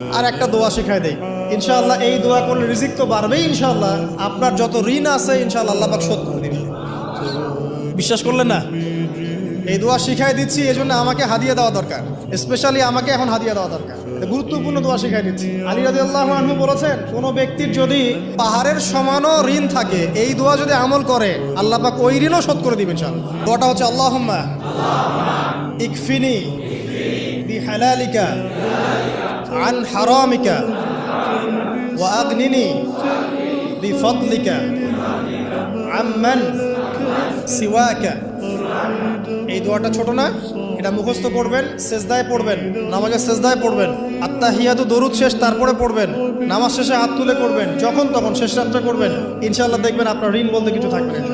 আর একটা দোয়া শেখায় দেই। ইনশাআল্লাহ এই দোয়া করলে রিজিক তো বাড়বেই ইনশাআল্লাহ। আপনার যত ঋণ আছে, ইনশাআল্লাহ আল্লাহ শোধ করে দিবে বিশ্বাস করলেন না? এই দোয়া শিখাই দিচ্ছি এই জন্য আমাকে হাদিয়া দেওয়া দরকার স্পেশালি আমাকে এখন হাদিয়া দেওয়া দরকার গুরুত্বপূর্ণ দোয়া শিখাই দিচ্ছি আলী রাজি আল্লাহ আনহু বলেছেন কোনো ব্যক্তির যদি পাহাড়ের সমানও ঋণ থাকে এই দোয়া যদি আমল করে আল্লাহ পাক ওই ঋণও শোধ করে দিবেন ইনশাআল্লাহ দোয়াটা হচ্ছে আল্লাহ ইকফিনি বিহালালিকা عن حرامك وأغنني بفضلك عمن سواك এই দোয়াটা ছোট না, এটা মুখস্থ পড়বেন, সেজদায় পড়বেন, নামাজের সেজদায় পড়বেন আত্মা হিয়াতু দরুদ শেষ, তারপরে পড়বেন, নামাজ শেষে হাত তুলে করবেন যখন তখন শেষ রাত্রে করবেন ইনশাল্লাহ দেখবেন আপনার ঋণ বলতে কিছু থাকবে না।